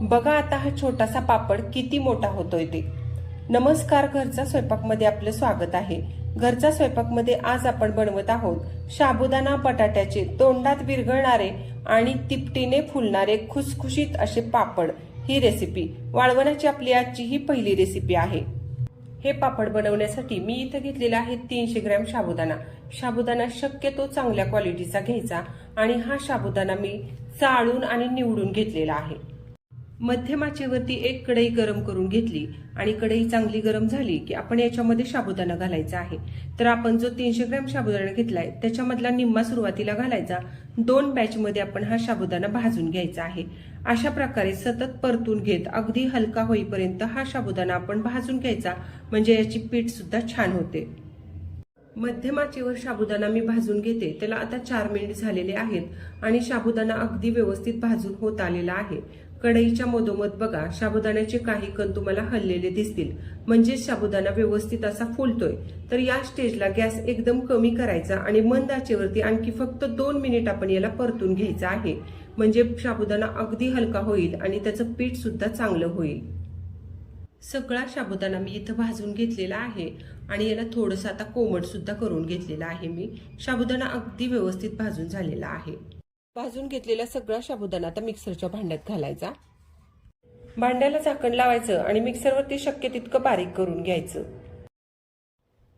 बघा आता हा छोटासा पापड किती मोठा होतोय ते. नमस्कार घरचा स्वयंपाकमध्ये आपलं स्वागत आहे. घरचा स्वयंपाकमध्ये आज आपण बनवत आहोत साबुदाणा बटाट्याचे तोंडात विरघळणारे आणि तिपटीने फुलणारे खुसखुशीत असे पापड. ही रेसिपी वाळवणाची आपली आजची ही पहिली रेसिपी आहे. हे पापड बनवण्यासाठी मी इथं घेतलेला आहे तीनशे ग्रॅम साबुदाणा साबुदाणा शक्यतो चांगल्या क्वालिटीचा घ्यायचा आणि हा साबुदाणा मी चाळून आणि निवडून घेतलेला आहे. मध्यम आचेवरती एक कढई गरम करून घेतली आणि कढई चांगली गरम झाली की आपण याच्यामध्ये साबुदाणा घालायचा आहे. तर आपण जो तीनशे ग्रॅम साबुदाणा घेतलाय त्याच्यामधला निम्मा सुरुवातीला घालायचा. दोन बॅचमध्ये आपण हा साबुदाणा भाजून घ्यायचा आहे. अशा प्रकारे सतत परतून घेत अगदी हलका होईपर्यंत हा साबुदाणा आपण भाजून घ्यायचा म्हणजे याची पीठ सुद्धा छान होते. मध्यमाचेवर साबुदाणा मी भाजून घेते. त्याला आता चार मिनिट झालेले आहेत आणि साबुदाणा अगदी व्यवस्थित भाजून होत आलेला आहे. कढईच्या मधोमध बघा साबुदाण्याचे काही कण तुम्हाला हललेले दिसतील. म्हणजेच साबुदाणा व्यवस्थित असा फुलतोय. तर या स्टेजला गॅस एकदम कमी करायचा आणि मंद आचेवरती आणखी फक्त दोन मिनिट आपण याला परतून घ्यायचं आहे. म्हणजे साबुदाणा अगदी हलका होईल आणि त्याचं पीठ सुद्धा चांगलं होईल. सगळा साबुदाणा मी इथं भाजून घेतलेला आहे आणि याला थोडंसं आता कोमट सुद्धा करून घेतलेला आहे मी. साबुदाणा अगदी व्यवस्थित भाजून झालेला आहे. भाजून घेतलेला सगळा साबुदाणा आता मिक्सरच्या भांड्यात घालायचा. भांड्याला झाकण लावायचं आणि मिक्सरवरती शक्य तितकं बारीक करून घ्यायचं.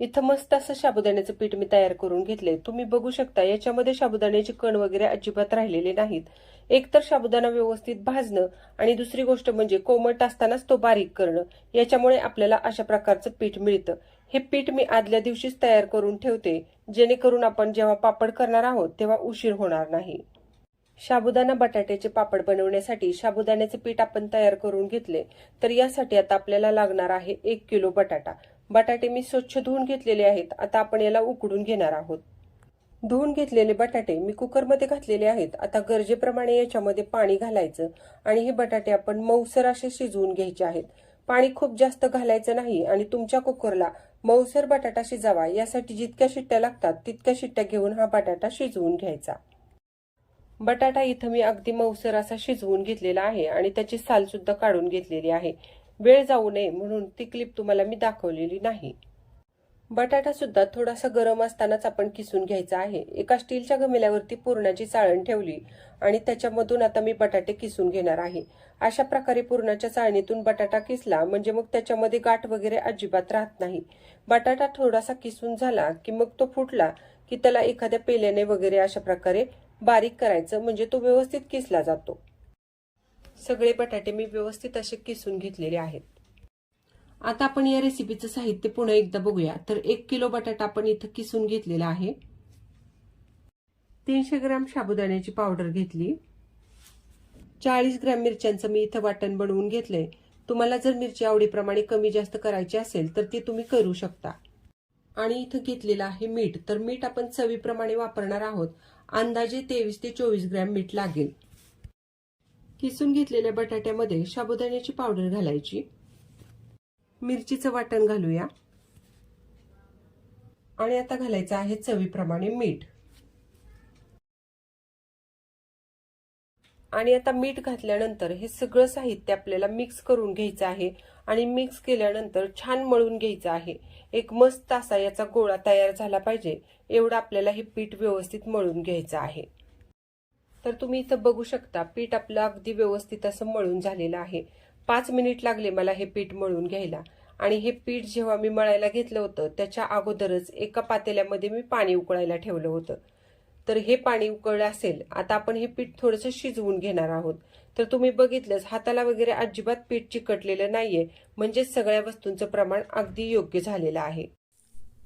इथं मस्त असं साबुदाण्याचं पीठ मी तयार करून घेतले तुम्ही बघू शकता याच्यामध्ये साबुदाण्याचे कण वगैरे अजिबात राहिलेले नाहीत. एकतर साबुदाणा व्यवस्थित भाजणं आणि दुसरी गोष्ट म्हणजे कोमट असतानाच तो बारीक करणं याच्यामुळे आपल्याला अशा प्रकारचं पीठ मिळतं. हे पीठ मी आदल्या दिवशीच तयार करून ठेवते जेणेकरून आपण जेव्हा पापड करणार आहोत तेव्हा उशीर होणार नाही. साबुदाणा बटाट्याचे पापड बनवण्यासाठी साबुदाण्याचे पीठ आपण तयार करून घेतले. तर यासाठी आता आपल्याला लागणार आहे एक किलो बटाटा. बटाटे मी स्वच्छ धुवून घेतलेले आहेत. आता आपण याला उकडून घेणार आहोत. धुवून घेतलेले बटाटे मी कुकरमध्ये घातलेले आहेत. आता गरजेप्रमाणे याच्यामध्ये पाणी घालायचं आणि हे बटाटे आपण मऊसर असे शिजवून घ्यायचे आहेत. पाणी खूप जास्त घालायचं नाही आणि तुमच्या कुकरला मऊसर बटाटा शिजावा. यासाठी जितक्या शिट्ट्या लागतात तितक्या शिट्ट्या घेऊन हा बटाटा शिजवून घ्यायचा. बटाटा इथं मी अगदी मऊसर असा शिजवून घेतलेला आहे आणि त्याची साल सुद्धा काढून घेतलेली आहे. वेळ जाऊ नये म्हणून ती क्लिप तुम्हाला मी दाखवलेली नाही. बटाटा सुद्धा थोडासा गरम असतानाच आपण किसून घ्यायचा आहे. एका स्टीलच्या गमेल्यावरती पुरणाची चाळण ठेवली आणि त्याच्यामधून आता मी बटाटे किसून घेणार आहे. अशा प्रकारे पुरणाच्या चाळणीतून बटाटा किसला म्हणजे मग त्याच्यामध्ये गाठ वगैरे अजिबात राहत नाही. बटाटा थोडासा किसून झाला की मग तो फुटला की त्याला एखाद्या पेल्याने वगैरे अशा प्रकारे बारीक करायचं म्हणजे तो व्यवस्थित किसला जातो. सगळे बटाटे मी व्यवस्थित असे किसून घेतलेले आहेत. आता आपण या रेसिपीचं साहित्य पुन्हा एकदा बघूया. तर एक किलो बटाटा आपण इथं किसून घेतलेला आहे. तीनशे ग्रॅम साबुदाण्याची पावडर घेतली. चाळीस ग्रॅम मिरच्यांचं मी इथं वाटण बनवून घेतलंय. तुम्हाला जर मिरची आवडीप्रमाणे कमी जास्त करायची असेल तर ती तुम्ही करू शकता. आणि इथं घेतलेलं आहे मीठ. तर मीठ आपण चवीप्रमाणे वापरणार आहोत. अंदाजे तेवीस ते चोवीस ग्रॅम मीठ लागेल. किसून घेतलेल्या बटाट्यामध्ये साबुदाण्याची पावडर घालायची. मिरचीचं वाटण घालूया. आणि आता घालायचं आहे चवीप्रमाणे मीठ. आणि आता मीठ घातल्यानंतर हे सगळं साहित्य आपल्याला मिक्स करून घ्यायचं आहे आणि मिक्स केल्यानंतर छान मळून घ्यायचं आहे. एक मस्त असा याचा गोळा तयार झाला पाहिजे एवढं आपल्याला हे पीठ व्यवस्थित मळून घ्यायचं आहे. तर तुम्ही इथं बघू शकता पीठ आपलं अगदी व्यवस्थित असं मळून झालेलं आहे. पाच मिनिट लागले मला हे पीठ मळून घ्यायला. आणि हे पीठ जेव्हा मी मळायला घेतलं होतं त्याच्या अगोदरच एका पातेल्यामध्ये मी पाणी उकळायला ठेवलं होतं. तर हे पाणी उकळलं असेल आता आपण हे पीठ थोडंसं शिजवून घेणार आहोत. तर तुम्ही बघितलंच हाताला वगैरे अजिबात पीठ चिकटलेलं नाहीये म्हणजेच सगळ्या वस्तूंचं प्रमाण अगदी योग्य झालेलं आहे.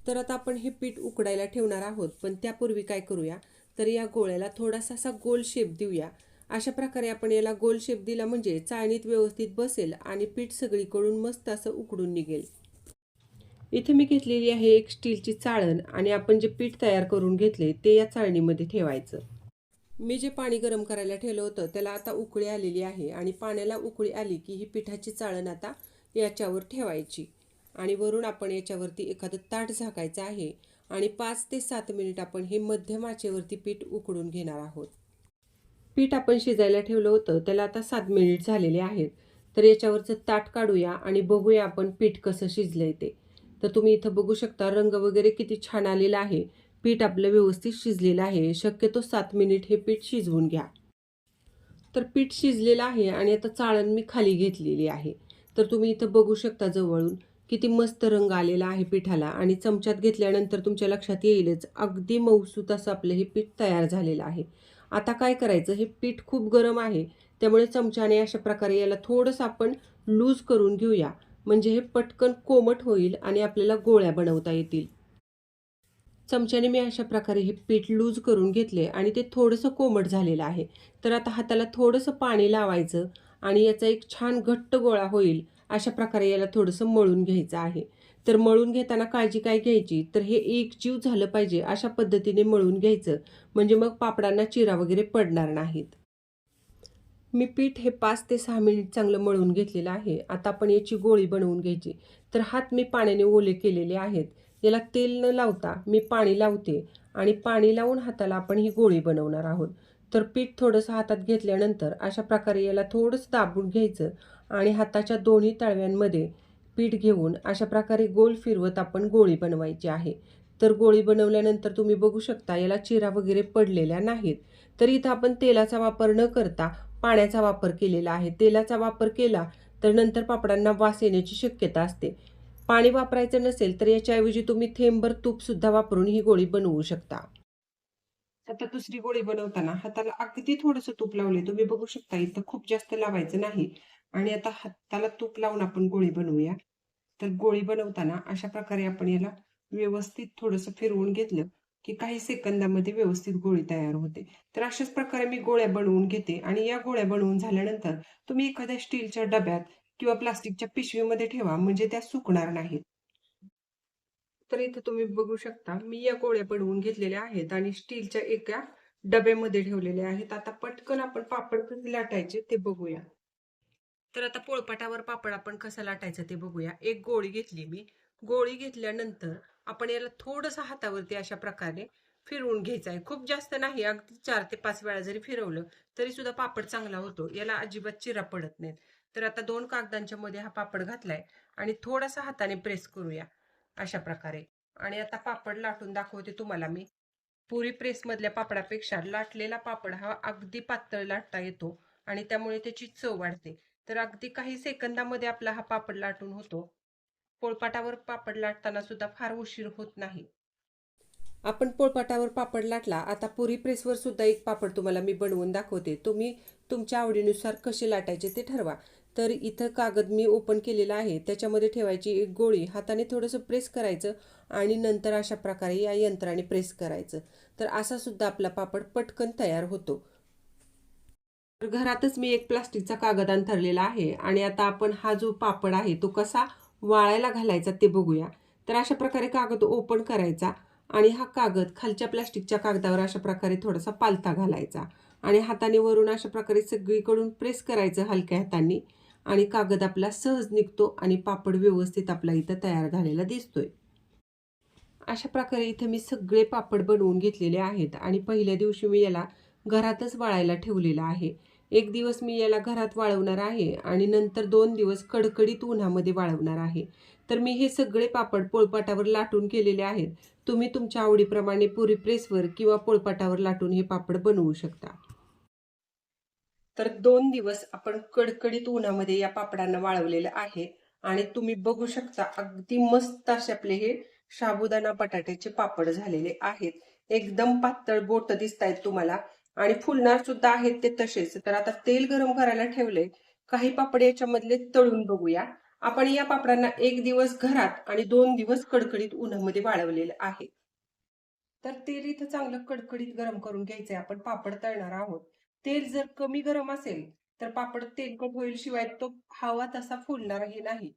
तर आता आपण हे पीठ उकडायला ठेवणार आहोत पण त्यापूर्वी काय करूया? तर या गोळ्याला थोडासा असा गोल शेप देऊया. अशा प्रकारे आपण याला गोल शेप दिला म्हणजे चाळणीत व्यवस्थित बसेल आणि पीठ सगळीकडून मस्त असं उकडून निघेल. इथे मी घेतलेली आहे एक स्टीलची चाळण आणि आपण जे पीठ तयार करून घेतले ते या चाळणीमध्ये ठेवायचं. मी जे पाणी गरम करायला ठेवलं होतं त्याला आता उकळी आलेली आहे आणि पाण्याला उकळी आली की ही पिठाची चाळण आता याच्यावर ठेवायची. आणि वरून आपण याच्यावरती एखादं ताट झाकायचं आहे आणि पाच ते सात मिनिट आपण हे मध्यम आचेवरती पीठ उकडून घेणार आहोत. पीठ आपण शिजायला ठेवलं होतं त्याला आता सात मिनिट झालेले आहेत. तर याच्यावरचं ताट काढूया आणि बघूया आपण पीठ कसं शिजलंय ते. तर तुम्ही इथं बघू शकता रंग वगैरे किती छान आलेला आहे. पीठ आपलं व्यवस्थित शिजलेलं आहे. शक्यतो सात मिनिट हे पीठ शिजवून घ्या. तर पीठ शिजलेलं आहे आणि आता चाळण मी खाली घेतलेली आहे. तर तुम्ही इथं बघू शकता जवळून किती मस्त रंग आलेला आहे पिठाला आणि चमच्यात घेतल्यानंतर तुमच्या लक्षात येईलच. अगदी मौसूत असं आपलं हे पीठ तयार झालेलं आहे. आता काय करायचं? हे पीठ खूप गरम आहे. त्यामुळे चमच्याने अशा प्रकारे याला थोडंसं आपण लूज करून घेऊया. म्हणजे हे पटकन कोमट होईल आणि आपल्याला गोळ्या बनवता येतील. चमच्याने मी अशा प्रकारे हे पीठ लूज करून घेतले आणि ते थोडंसं कोमट झालेलं आहे. तर आता हाताला थोडंसं पाणी लावायचं आणि याचा एक छान घट्ट गोळा होईल अशा प्रकारे याला थोडंसं मळून घ्यायचं आहे. तर मळून घेताना काळजी काय घ्यायची? तर हे एकजीव झालं पाहिजे अशा पद्धतीने मळून घ्यायचं. म्हणजे मग पापडांना चिरा वगैरे पडणार नाहीत. मी पीठ हे पाच ते सहा मिनिट चांगलं मळून घेतलेलं आहे. आता आपण याची गोळी बनवून घ्यायची. तर हात मी पाण्याने ओले केलेले आहेत. याला तेल न लावता मी पाणी लावते आणि पाणी लावून हाताला आपण ही गोळी बनवणार आहोत. तर पीठ थोडंसं हातात घेतल्यानंतर अशा प्रकारे याला थोडंसं दाबून घ्यायचं आणि हाताच्या दोन्ही तळव्यांमध्ये पीठ घेऊन अशा प्रकारे गोल फिरवत आपण गोळी बनवायची आहे. तर गोळी बनवल्यानंतर तुम्ही बघू शकता याला चिरा वगैरे पडलेल्या नाहीत. तर इथं आपण तेलाचा वापर न करता पाण्याचा वापर केलेला आहे. तेलाचा वापर केला तर नंतर पापडांना वास येण्याची शक्यता असते. पाणी वापरायचं नसेल तर याच्याऐवजी तुम्ही थेंबर तूप सुद्धा वापरून ही गोळी बनवू शकता. आता दुसरी गोळी बनवताना हाताला अगदी थोडंसं तूप लावले तुम्ही बघू शकता इथं खूप जास्त लावायचं नाही. आणि आता हाताला तूप लावून आपण गोळी बनवूया. तर गोळी बनवताना अशा प्रकारे आपण याला व्यवस्थित थोडंसं फिरवून घेतलं की काही सेकंदामध्ये व्यवस्थित गोळी तयार होते. तर अशाच प्रकारे मी गोळ्या बनवून घेते आणि या गोळ्या बनवून झाल्यानंतर तुम्ही एखाद्या स्टीलच्या डब्यात किंवा प्लास्टिकच्या पिशवीमध्ये ठेवा म्हणजे त्या सुकणार नाहीत. तर इथं तुम्ही बघू शकता मी या गोळ्या बनवून घेतलेल्या आहेत आणि स्टीलच्या एका डब्यामध्ये ठेवलेल्या आहेत. आता पटकन आपण पापड कसे लाटायचे ते बघूया. तर आता पोळपाटावर पापड आपण कसं लाटायचं ते बघूया. एक गोळी घेतली मी. गोळी घेतल्यानंतर आपण याला थोडंसं हातावरती अशा प्रकारे फिरवून घ्यायचं आहे खूप जास्त नाही अगदी चार ते पाच वेळा जरी फिरवलं तरी सुद्धा पापड चांगला होतो. याला अजिबात चिरा पडत नाहीत. तर आता दोन कागदांच्या मध्ये हा पापड घातलाय आणि थोडासा हाताने प्रेस करूया अशा प्रकारे. आणि आता पापड लाटून दाखवते तुम्हाला मी. पुरी प्रेस मधल्या पापडापेक्षा लाटलेला पापड हा अगदी पातळ लाटता येतो आणि त्यामुळे त्याची चव वाढते. तर अगदी काही सेकंदामध्ये आपला हा पापड लाटून होतो. पोळपाटावर पापड लाटताना सुद्धा फार उशीर होत नाही. आपण पोळपाटावर पापड लाटला आता पुरी प्रेसवर सुद्धा एक पापड तुम्हाला मी बनवून दाखवते. तुम्ही तुमच्या आवडीनुसार कसे लाटायचे ते ठरवा. तर इथं कागद मी ओपन केलेला आहे. त्याच्यामध्ये ठेवायची एक गोळी हाताने थोडंसं प्रेस करायचं आणि नंतर अशा प्रकारे या यंत्राने प्रेस करायचं. तर असा सुद्धा आपला पापड पटकन तयार होतो. तर घरातच मी एक प्लास्टिकचा कागद अंथरलेला आहे आणि आता आपण हा जो पापड आहे तो कसा वाळायला घालायचा ते बघूया. तर अशा प्रकारे कागद ओपन करायचा आणि हा कागद खालच्या प्लास्टिकच्या कागदावर अशा प्रकारे थोडासा पालथा घालायचा आणि हाताने वरून अशा प्रकारे सगळीकडून प्रेस करायचं हलक्या हाताने आणि कागद आपला सहज निघतो आणि पापड व्यवस्थित आपला इथं तयार झालेला दिसतोय. अशा प्रकारे इथं मी सगळे पापड बनवून घेतलेले आहेत आणि पहिल्या दिवशी मी याला घरातच वाळायला ठेवलेला आहे. एक दिवस मी याला घरात वाळवणार आहे आणि नंतर दोन दिवस कडकडीत उन्हामध्ये वाळवणार आहे. तर मी हे सगळे पापड पोळपाटावर लाटून केलेले आहेत. तुम्ही तुमच्या आवडीप्रमाणे पुरी प्रेसवर किंवा पोळपाटावर लाटून हे पापड बनवू शकता. तर दोन दिवस आपण कडकडीत उन्हामध्ये या पापडांना वाळवलेलं आहे आणि तुम्ही बघू शकता अगदी मस्त असे आपले हे साबुदाणा बटाट्याचे पापड झालेले आहेत. एकदम पातळ बोट दिसत आहेत तुम्हाला. आणि फुलणार सुद्धा आहेत ते तसेच. तर आता तेल गरम करायला ठेवले. काही पापड याच्यामधले तळून बघूया. आपण या पापडांना एक दिवस घरात आणि दोन दिवस कडकडीत उन्हामध्ये वाळवलेलं आहे. तर तेल इथं चांगलं कडकडीत गरम करून घ्यायचंय. आपण पापड तळणार आहोत. तेल जर कमी गरम असेल तर पापड तेलकट होईल शिवाय तो हवा तसा फुलणारही नाही.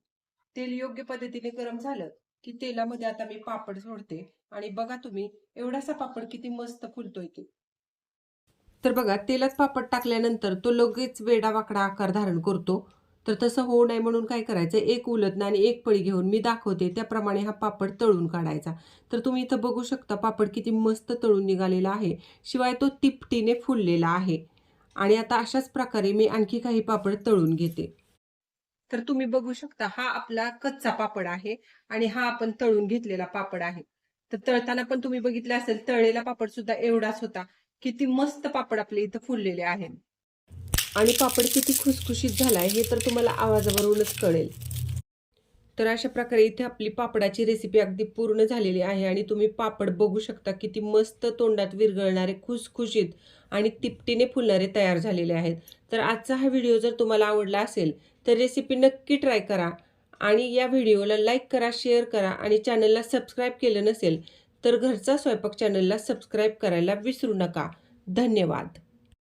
तेल योग्य पद्धतीने गरम झालं की तेलामध्ये आता मी पापड सोडते. आणि बघा तुम्ही एवढासा पापड किती मस्त फुलतोय ते. तर बघा तेलात पापड टाकल्यानंतर तो लगेच वेडा वाकडा आकार धारण करतो. तर तसं होऊ नये म्हणून काय करायचं? एक उलटणं आणि एक पळी घेऊन मी दाखवते त्याप्रमाणे हा पापड तळून काढायचा. तर तुम्ही इथं बघू शकता पापड किती मस्त तळून निघालेला आहे. शिवाय तो तिपटीने फुललेला आहे. आणि आता अशाच प्रकारे मी आणखी काही पापड तळून घेते. तर तुम्ही बघू शकता हा आपला कच्चा पापड आहे आणि हा आपण तळून घेतलेला पापड आहे. तर तळताना पण तुम्ही बघितलं असेल तळलेला पापड सुद्धा एवढाच होता. किती मस्त पापड आपले इथं फुललेले आहेत. आणि पापड किती खुसखुशीत झालाय हे तर तुम्हाला आवाजावरूनच कळेल. तर अशा प्रकारे इथे आपली पापडाची रेसिपी अगदी पूर्ण झालेली आहे आणि तुम्ही पापड बघू शकता किती मस्त तोंडात विरघळणारे खुसखुशीत आणि तिपटीने फुलणारे तयार झालेले आहेत. तर आजचा हा व्हिडिओ जर तुम्हाला आवडला असेल तर रेसिपी नक्की ट्राय करा आणि या व्हिडिओला लाईक करा शेअर करा आणि चॅनलला सबस्क्राईब केलं नसेल तर घरचा स्वयंपाक चॅनलला सबस्क्राईब करायला विसरू नका. धन्यवाद.